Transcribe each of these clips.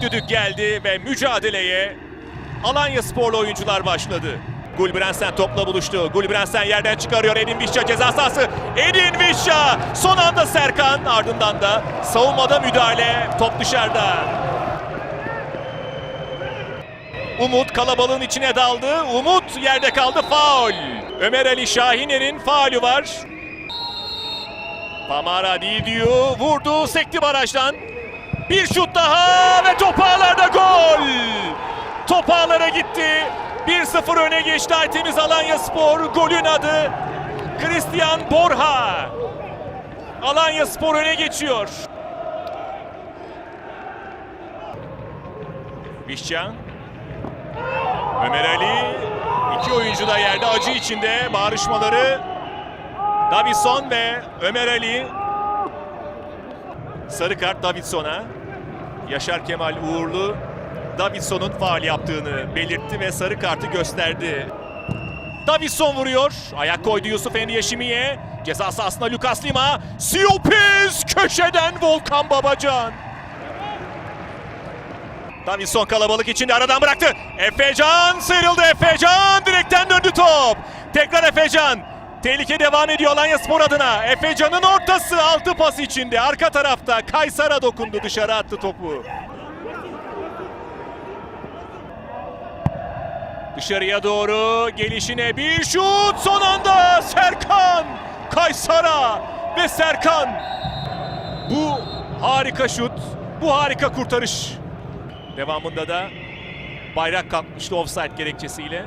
düdük geldi ve mücadeleye Alanya Sporlu oyuncular başladı. Gulbrensen topla buluştu. Gulbrensen yerden çıkarıyor. Edin Vişça ceza sahası. Edin Vişça. Son anda Serkan. Ardından da savunmada müdahale. Top dışarıda. Umut kalabalığın içine daldı. Umut yerde kaldı. Faul. Ömer Ali Şahiner'in faulü var. Pamara Didiu vurdu. Sekti barajdan. Bir şut daha ve top ağlarda gol. Top ağlara gitti. 1-0 öne geçti Aytemiz Alanya Spor. Golün adı Christian Borha. Alanya Spor öne geçiyor. Vişcan. Ömer Ali. iki oyuncu da yerde acı içinde bağrışmaları. Davison ve Ömer Ali. Sarı kart Davidson'a. Yaşar Kemal Uğurlu Davidson'un faal yaptığını belirtti ve sarı kartı gösterdi. Davison vuruyor. Ayak koydu Yusuf Endiyeşimiye. Ceza sahasında Lucas Lima. Siopis köşeden Volkan Babacan. Davison kalabalık içinde aradan bıraktı. Efecan sıyrıldı. Efecan direkten döndü top. Tekrar Efecan. Tehlike devam ediyor Alanya Spor adına. Efecan'ın ortası altı pas içinde. Arka tarafta Kaysar'a dokundu dışarı attı topu. Dışarıya doğru gelişine bir şut son anda Serkan Kaysar'a ve Serkan bu harika şut bu harika kurtarış devamında da bayrak kalkmıştı offside gerekçesiyle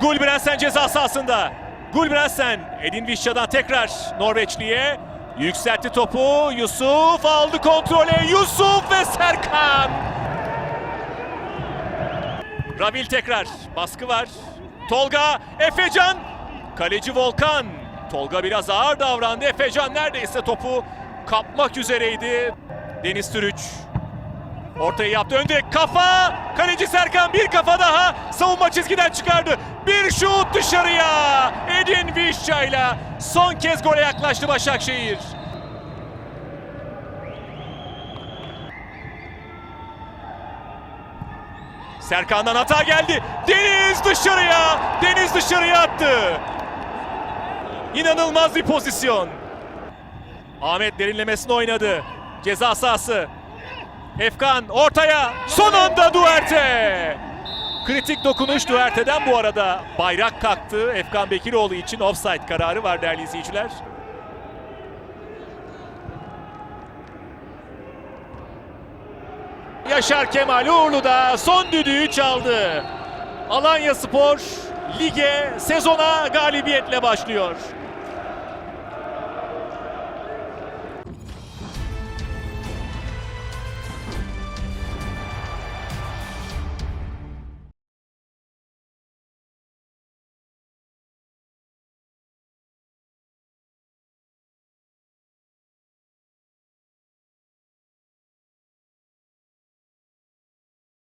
Gulbrensen ceza sahasında Gulbrensen Edin Vişça'dan tekrar Norveçli'ye yükseltti topu Yusuf aldı kontrole Yusuf ve Serkan Ravil tekrar. Baskı var. Tolga, Efecan. Kaleci Volkan. Tolga biraz ağır davrandı. Efecan neredeyse topu kapmak üzereydi. Deniz Türüç. Ortayı yaptı. Önde kafa. Kaleci Serkan bir kafa daha. Savunma çizgiden çıkardı. Bir şut dışarıya. Edin Vişça son kez gole yaklaştı Başakşehir. Serkan'dan hata geldi. Deniz dışarıya. Deniz dışarıya attı. İnanılmaz bir pozisyon. Ahmet derinlemesine oynadı. Ceza sahası. Efkan ortaya. Son anda Duarte. Kritik dokunuş Duarte'den bu arada. Bayrak kalktı. Efkan Bekiroğlu için offside kararı var değerli izleyiciler. Yaşar Kemal Uğurlu da son düdüğü çaldı. Alanya Spor lige sezona galibiyetle başlıyor.